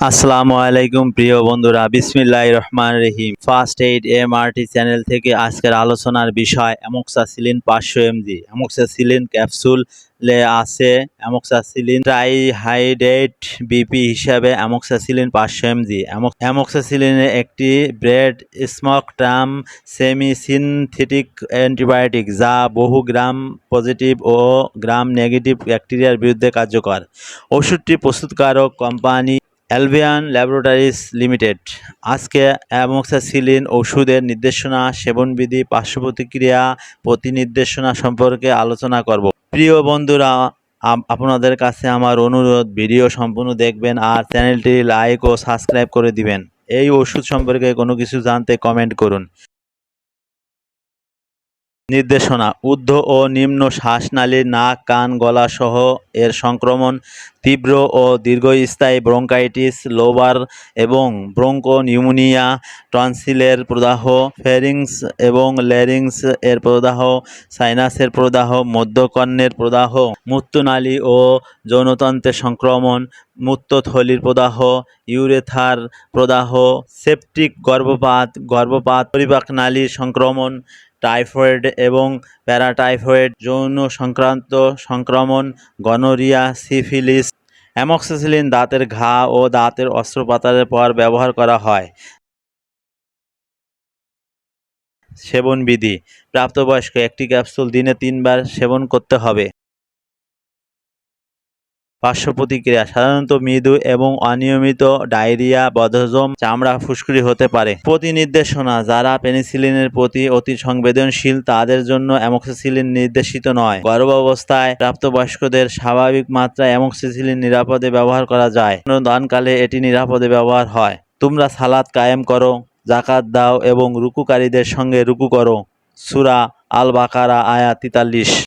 আসসালামু আলাইকুম প্রিয় বন্ধুরা বিসমিল্লাহ রহমান রহিম। ফার্স্ট এইড এমআরটি চ্যানেল থেকে আজকের আলোচনার বিষয় অ্যামোক্সাসিলিন পাঁচশো এমজি অ্যামোক্সাসিলিন ক্যাপসুল আছে অ্যামোক্সাসিলিন ট্রাইহাইড্রেট বিপি হিসাবে অ্যামোক্সাসিলিন পাঁচশো এমজি অ্যামোক্সাসিলিনের একটি broad, spectrum semi synthetic antibiotic, যা বহু গ্রাম পজিটিভ ও গ্রাম নেগেটিভ ব্যাকটেরিয়ার বিরুদ্ধে কার্যকর। ওষুধটি প্রস্তুতকারক কোম্পানি অ্যালভিয়ান ল্যাবরেটরিজ লিমিটেড। আজকে অ্যামোক্সাসিলিন ওষুধের নির্দেশনা, সেবনবিধি পার্শ্ব প্রতিক্রিয়া প্রতিনির্দেশনা সম্পর্কে আলোচনা করব। প্রিয় বন্ধুরা আপনাদের কাছে আমার অনুরোধ, ভিডিও সম্পূর্ণ দেখবেন আর চ্যানেলটি লাইক ও সাবস্ক্রাইব করে দিবেন। এই ওষুধ সম্পর্কে কোনো কিছু জানতে কমেন্ট করুন। নির্দেশনা ঊর্ধ্ব ও নিম্ন শ্বাসনালী, নাক, কান, গলা সহ এর সংক্রমণ, তীব্র ও দীর্ঘস্থায়ী ব্রঙ্কাইটিস, লোবার এবং ব্রঙ্কো নিউমোনিয়া টনসিলের প্রদাহ, ফেরিংস এবং ল্যারিংস এর প্রদাহ, সাইনাসের প্রদাহ, মধ্যকর্ণের প্রদাহ, মূত্রনালী ও যৌনতন্ত্রের সংক্রমণ মূত্রথলির প্রদাহ, ইউরেথার প্রদাহ, সেপটিক গর্ভপাত গর্ভপাত, পরিপাক নালীর সংক্রমণ টাইফয়েড এবং প্যারাটাইফয়েড যৌন সংক্রান্ত সংক্রমণ, গনোরিয়া, সিফিলিস, অ্যামক্সিসিলিন দাঁতের ঘা ও দাঁতের অস্ত্রোপচারের পর ব্যবহার করা হয়। সেবনবিধি প্রাপ্তবয়স্ক একটি ক্যাপসুল দিনে তিনবার সেবন করতে হবে। পার্শ্ব প্রতিক্রিয়া সাধারণত মৃদু এবং অনিয়মিত ডায়রিয়া, বদহজম, চামড়া ফুসকুড়ি হতে পারে। প্রতি নির্দেশনা যারা পেনিসিলিনের প্রতি অতি সংবেদনশীল, তাদের জন্য অ্যামোক্সিসিলিন নির্দেশিত নয়। গর্ভাবস্থায় প্রাপ্তবয়স্কদের স্বাভাবিক মাত্রায় অ্যামোক্সিসিলিন নিরাপদে ব্যবহার করা যায়। দানকালে এটি নিরাপদে ব্যবহার হয়। তোমরা সালাদ কায়েম করো, জাকাত দাও এবং রুকুকারীদের সঙ্গে রুকু করো। সুরা আল বাকারা আয়া তিতাল্লিশ।